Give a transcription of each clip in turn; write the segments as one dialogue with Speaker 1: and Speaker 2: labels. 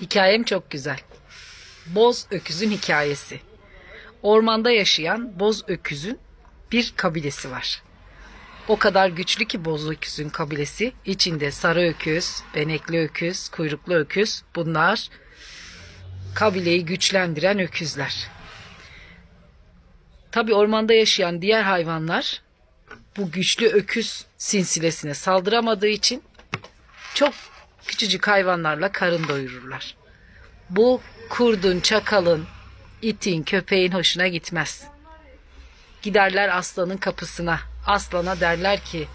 Speaker 1: Hikayem çok güzel. Boz öküzün hikayesi. Ormanda yaşayan boz öküzün bir kabilesi var. O kadar güçlü ki boz öküzün kabilesi. İçinde sarı öküz, benekli öküz, kuyruklu öküz. Bunlar kabileyi güçlendiren öküzler. Tabi ormanda yaşayan diğer hayvanlar bu güçlü öküz sinsilesine saldıramadığı için çok küçücük hayvanlarla karın doyururlar. Bu kurdun, çakalın, itin, köpeğin hoşuna gitmez. Giderler aslanın kapısına. Aslana derler ki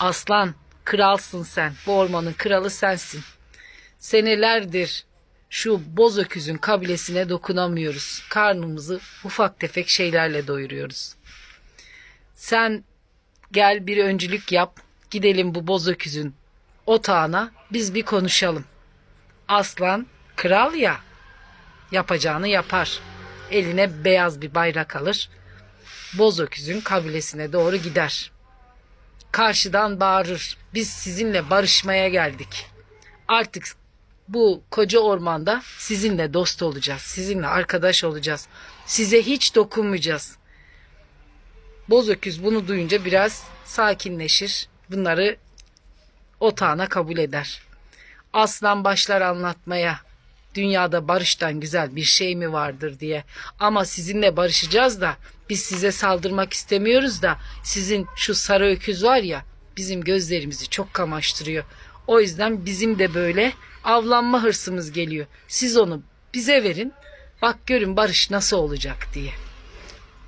Speaker 1: aslan kralsın sen. Bu ormanın kralı sensin. Senelerdir şu boz öküzün kabilesine dokunamıyoruz. Karnımızı ufak tefek şeylerle doyuruyoruz. Sen gel bir öncülük yap. Gidelim bu boz öküzün otağına biz bir konuşalım. Aslan kral ya yapacağını yapar. Eline beyaz bir bayrak alır. Boz öküzün kabilesine doğru gider. Karşıdan bağırır. Biz sizinle barışmaya geldik. Artık bu koca ormanda sizinle dost olacağız. Sizinle arkadaş olacağız. Size hiç dokunmayacağız. Boz öküz bunu duyunca biraz sakinleşir. Bunları otağına kabul eder. Aslan başlar anlatmaya. Dünyada barıştan güzel bir şey mi vardır diye. Ama sizinle barışacağız da biz size saldırmak istemiyoruz da sizin şu sarı öküz var ya bizim gözlerimizi çok kamaştırıyor. O yüzden bizim de böyle avlanma hırsımız geliyor. Siz onu bize verin. Bak görün barış nasıl olacak diye.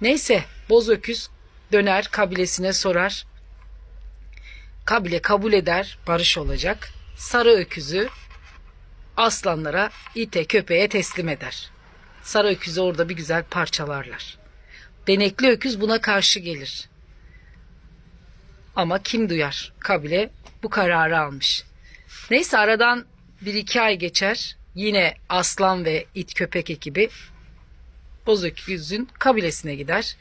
Speaker 1: Neyse boz öküz döner kabilesine sorar. Kabile kabul eder barış olacak. Sarı öküzü aslanlara, ite, köpeğe teslim eder. Sarı öküzü orada bir güzel parçalarlar. Benekli öküz buna karşı gelir. Ama kim duyar? Kabile bu kararı almış. Neyse aradan bir iki ay geçer. Yine aslan ve it köpek ekibi boz öküzün kabilesine gider.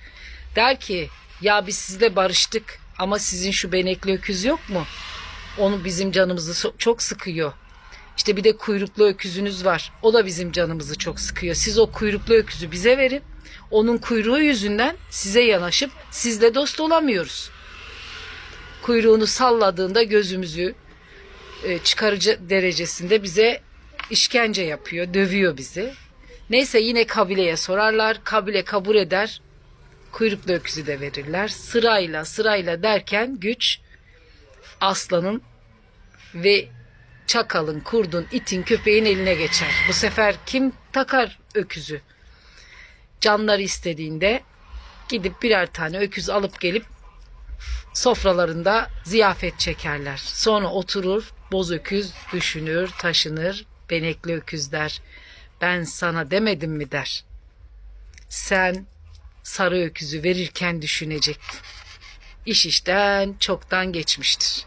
Speaker 1: Der ki ya biz sizle barıştık ama sizin şu benekli öküz yok mu? Onu bizim canımızı çok sıkıyor. İşte bir de kuyruklu öküzünüz var. O da bizim canımızı çok sıkıyor. Siz o kuyruklu öküzü bize verin. Onun kuyruğu yüzünden size yanaşıp sizle dost olamıyoruz. Kuyruğunu salladığında gözümüzü e, çıkarıcı derecesinde bize işkence yapıyor, dövüyor bizi. Neyse yine kabileye sorarlar. Kabile kabul eder. Kuyruklu öküzü de verirler. Sırayla sırayla derken güç aslanın ve çakalın, kurdun, itin, köpeğin eline geçer. Bu sefer kim takar öküzü? Canları istediğinde gidip birer tane öküz alıp gelip sofralarında ziyafet çekerler. Sonra oturur, boz öküz düşünür, taşınır, benekli öküz der. Ben sana demedim mi der. Sen sarı öküzü verirken düşünecektin. İş işten çoktan geçmiştir.